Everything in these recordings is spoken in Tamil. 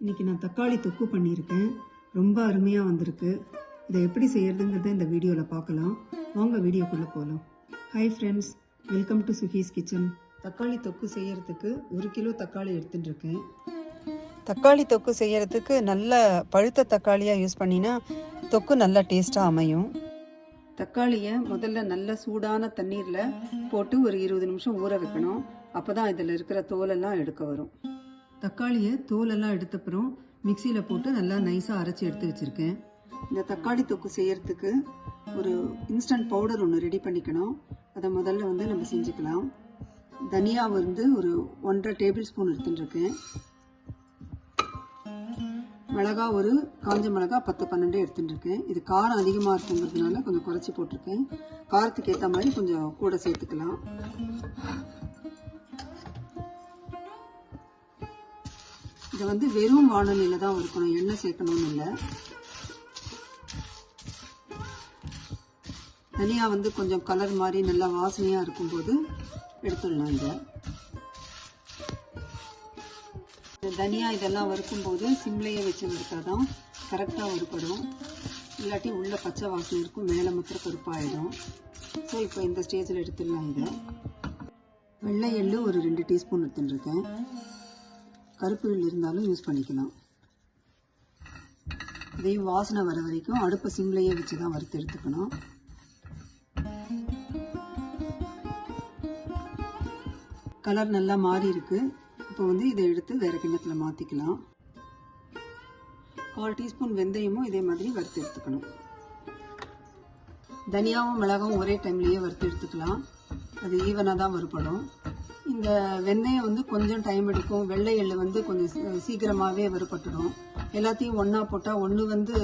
இன்னைக்கு நான் தக்காளி தொக்கு பண்ணியிருக்கேன். ரொம்ப அருமையாக வந்திருக்கு. இதை எப்படி செய்யறதுங்கிறத இந்த வீடியோவில் பார்க்கலாம். வாங்க வீடியோக்குள்ளே போகலாம் hi friends welcome to Suhee's kitchen தக்காளி தொக்கு செய்யறதுக்கு ஒரு கிலோ தக்காளி எடுத்துட்டுருக்கேன். தக்காளி தொக்கு செய்யறதுக்கு நல்ல பழுத்த தக்காளியாக யூஸ் பண்ணினா தொக்கு நல்லா டேஸ்ட்டாக அமையும். தக்காளியை முதல்ல நல்ல சூடான தண்ணீரில் போட்டு ஒரு இருபது நிமிஷம் ஊற வைக்கணும். அப்போ தான் இதில் இருக்கிற தோலெல்லாம் எடுக்க வரும். தக்காளியை தோலெல்லாம் எடுத்தப்புறம் மிக்சியில் போட்டு நல்லா நைஸாக அரைச்சி எடுத்து வச்சுருக்கேன். இந்த தக்காளி தொக்கு செய்கிறதுக்கு ஒரு இன்ஸ்டன்ட் பவுடர் ஒன்று ரெடி பண்ணிக்கணும். அதை முதல்ல வந்து நம்ம செஞ்சுக்கலாம். தனியா வந்து ஒரு ஒன்றரை டேபிள் ஸ்பூன் எடுத்துட்டுருக்கேன் மிளகா ஒரு காஞ்ச மிளகா பத்து பன்னெண்டு எடுத்துட்டு இருக்கேன் இது காரம் அதிகமாக இருக்குங்கிறதுனால கொஞ்சம் குறைச்சி போட்டிருக்கேன். காரத்துக்கு ஏற்ற மாதிரி கொஞ்சம் கூட சேர்த்துக்கலாம். இதை வந்து வெறும் வானொலியில் தான் இருக்கணும் எண்ணெய் சேர்க்கணும்னு இல்லை. தனியாக வந்து கொஞ்சம் கலர் மாதிரி நல்லா வாசனையாக இருக்கும்போது எடுத்துடலாம் இதை. இந்த தனியா இதெல்லாம் வறுக்கும்போது சிம்லையே வச்சுருந்துட்டா தான் கரெக்டாக வறுப்படும் இல்லாட்டி உள்ள பச்சை வாசனை இருக்கும் மேலே மற்ற கருப்பாயிடும். ஸோ இப்போ இந்த ஸ்டேஜில் எடுத்துடலாம் இதை. வெள்ளை எள்ளு ஒரு ரெண்டு டீஸ்பூன் எடுத்துட்டுருக்கேன். கருப்பு எள்ளு இருந்தாலும் யூஸ் பண்ணிக்கலாம். இதையும் வாசனை வர வரைக்கும் அடுப்பை சிம்லையே வச்சு தான் வறுத்து எடுத்துக்கணும். கலர் நல்லா மாறி இருக்குது இப்போ வந்து இதை எடுத்து வேற கிண்ணத்தில் மாற்றிக்கலாம் கால் டீஸ்பூன் வெந்தயமும் இதே மாதிரி வறுத்து எடுத்துக்கணும். தனியாவும் மிளகாவும் ஒரே டைம்லேயே வறுத்து எடுத்துக்கலாம். அது ஈவனாக தான் வறுபடும். இந்த வெந்தயம் வந்து கொஞ்சம் டைம் எடுக்கும். வெள்ளை எள்ளு வந்து கொஞ்சம் சீக்கிரமாகவே சீக்கிரமாவே எல்லாத்தையும் ஒன்றா போட்டால் ஒன்று வந்து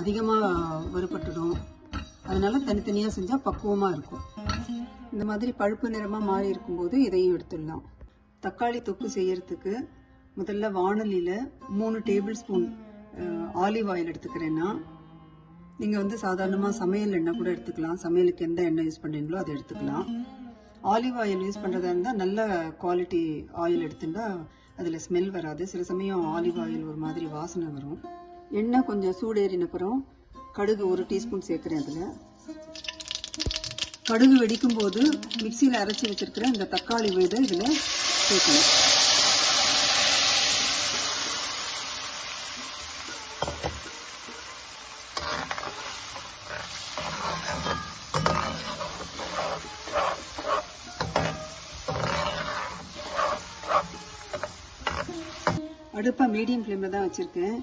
அதிகமாக வறுபட்டுடும். அதனால் தனித்தனியாக செஞ்சால் பக்குவமாக இருக்கும். இந்த மாதிரி பழுப்பு நிறமாக மாறி இருக்கும்போது இதையும் எடுத்துடலாம். தக்காளி தொக்கு செய்யறதுக்கு முதல்ல வானொலியில் மூணு டேபிள் ஸ்பூன் ஆலிவ் ஆயில் எடுத்துக்கிறேன்னா நீங்கள் வந்து சாதாரணமாக சமையல் எண்ணெய் கூட எடுத்துக்கலாம். சமையலுக்கு எந்த எண்ணெய் யூஸ் பண்ணுறீங்களோ அதை எடுத்துக்கலாம். ஆலிவ் ஆயில் யூஸ் பண்ணுறதா இருந்தால் நல்ல குவாலிட்டி ஆயில் எடுத்துட்டா அதில் ஸ்மெல் வராது. சில சமயம் ஆலிவ் ஆயில் ஒரு மாதிரி வாசனை வரும். எண்ணெய் கொஞ்சம் சூடேறினப்புறம் கடுகு ஒரு டீஸ்பூன் சேர்க்குறேன் அதில். கடுகு வெடிக்கும் போது மிக்சியில் அரைச்சி வச்சிருக்கிற இந்த தக்காளி விழுதை இதில் சேர்க்கணும் அடுப்பை மீடியம் ஃப்ளேமில் தான் வச்சுருக்கேன்.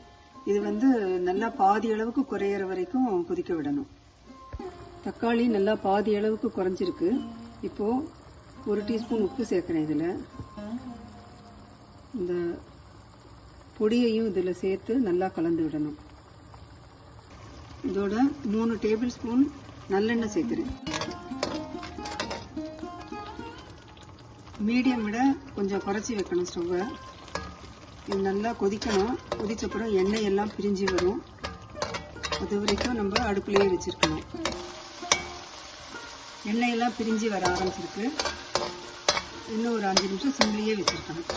இது வந்து நல்லா பாதி அளவுக்கு குறையிற வரைக்கும் கொதிக்க விடணும். தக்காளி நல்லா பாதி அளவுக்கு குறைஞ்சிருக்கு. இப்போது ஒரு டீஸ்பூன் உப்பு சேர்க்குறேன் இதில். இந்த பொடியையும் இதில் சேர்த்து நல்லா கலந்து விடணும். இதோட மூணு டேபிள் ஸ்பூன் நல்லெண்ணெய் சேர்க்குறேன். மீடியம் விட கொஞ்சம் குறைச்சி வைக்கணும் ஸ்டவ்வை. இது நல்லா கொதிக்கணும். கொதிச்சப்புறம் எண்ணெய் எல்லாம் பிரிஞ்சு வரும். அது வரைக்கும் நம்ம அடுப்புலேயே வச்சுருக்கணும். எண்ணெய் எல்லாம் பிரிஞ்சு வர ஆரம்பிச்சிருக்கு. இன்னும் ஒரு அஞ்சு நிமிஷம் சிம்லேயே வச்சிருக்கணும்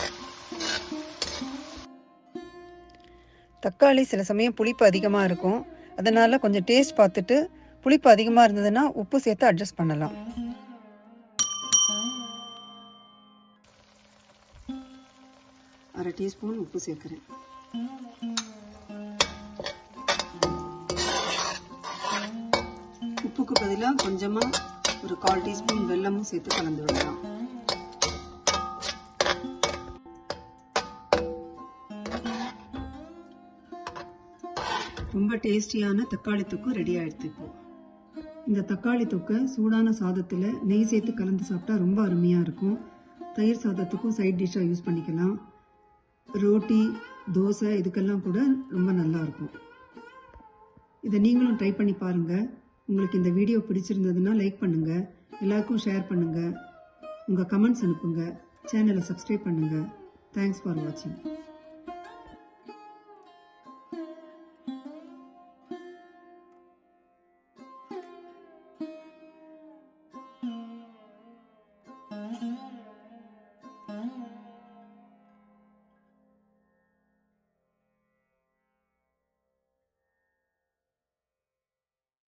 தக்காளி சில சமயம் புளிப்பு அதிகமாக இருக்கும். அதனால் கொஞ்சம் டேஸ்ட் பார்த்துட்டு புளிப்பு அதிகமாக இருந்ததுன்னா உப்பு சேர்த்து அட்ஜஸ்ட் பண்ணலாம். அரை டீஸ்பூன் உப்பு சேர்க்குறேன். உப்புக்கு பதிலாக கொஞ்சமாக ஒரு கால் டீஸ்பூன் வெல்லமும் சேர்த்து கலந்து விடலாம். ரொம்ப டேஸ்டியான தக்காளி தொக்கு ரெடி ஆயிடுத்து இப்போ. இந்த தக்காளி தொக்கை சூடான சாதத்தில் நெய் சேர்த்து கலந்து சாப்பிட்டா ரொம்ப அருமையாக இருக்கும். தயிர் சாதத்துக்கும் சைட் டிஷ்ஷாக யூஸ் பண்ணிக்கலாம். ரோட்டி தோசை இதுக்கெல்லாம் கூட ரொம்ப நல்லாயிருக்கும் இதை நீங்களும் ட்ரை பண்ணி பாருங்கள் உங்களுக்கு இந்த வீடியோ பிடிச்சிருந்ததுன்னா லைக் பண்ணுங்கள் எல்லாருக்கும் ஷேர் பண்ணுங்கள் உங்கள் கமெண்ட்ஸ் அனுப்புங்க. சேனலை சப்ஸ்கிரைப் பண்ணுங்கள் தேங்க்ஸ் ஃபார் வாட்சிங்